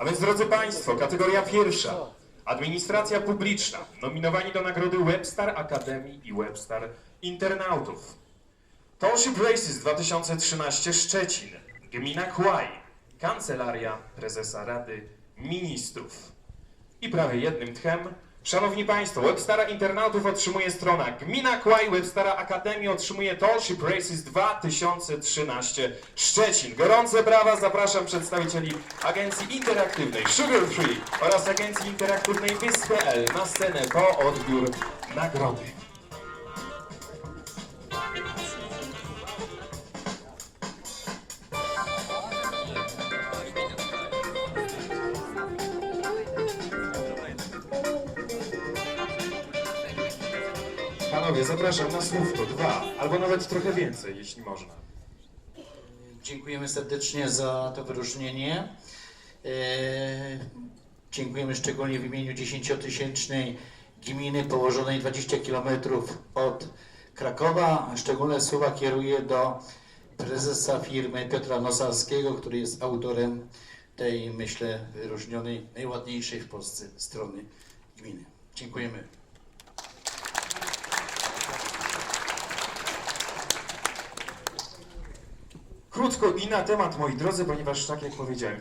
A więc, drodzy Państwo, kategoria pierwsza. Administracja publiczna. Nominowani do nagrody Webstar Akademii i Webstar Internautów. Township Races 2013 Szczecin. Gmina Kłaj. Kancelaria Prezesa Rady Ministrów. I prawie jednym tchem. Szanowni Państwo, Webstara Internautów otrzymuje strona Gmina Kłaj, Webstara Akademii otrzymuje Township Races 2013 Szczecin. Gorące brawa, zapraszam przedstawicieli Agencji Interaktywnej Sugar Free oraz Agencji Interaktywnej Wys.pl na scenę po odbiór nagrody. Panowie, zapraszam na słówko, dwa, albo nawet trochę więcej, jeśli można. Dziękujemy serdecznie za to wyróżnienie. E, Dziękujemy szczególnie w imieniu 10-tysięcznej gminy położonej 20 km od Krakowa. Szczególne słowa kieruję do prezesa firmy Piotra Nosarskiego, który jest autorem tej, myślę, wyróżnionej, najładniejszej w Polsce strony gminy. Dziękujemy. Krótko i na temat, moi drodzy, ponieważ tak jak powiedziałem,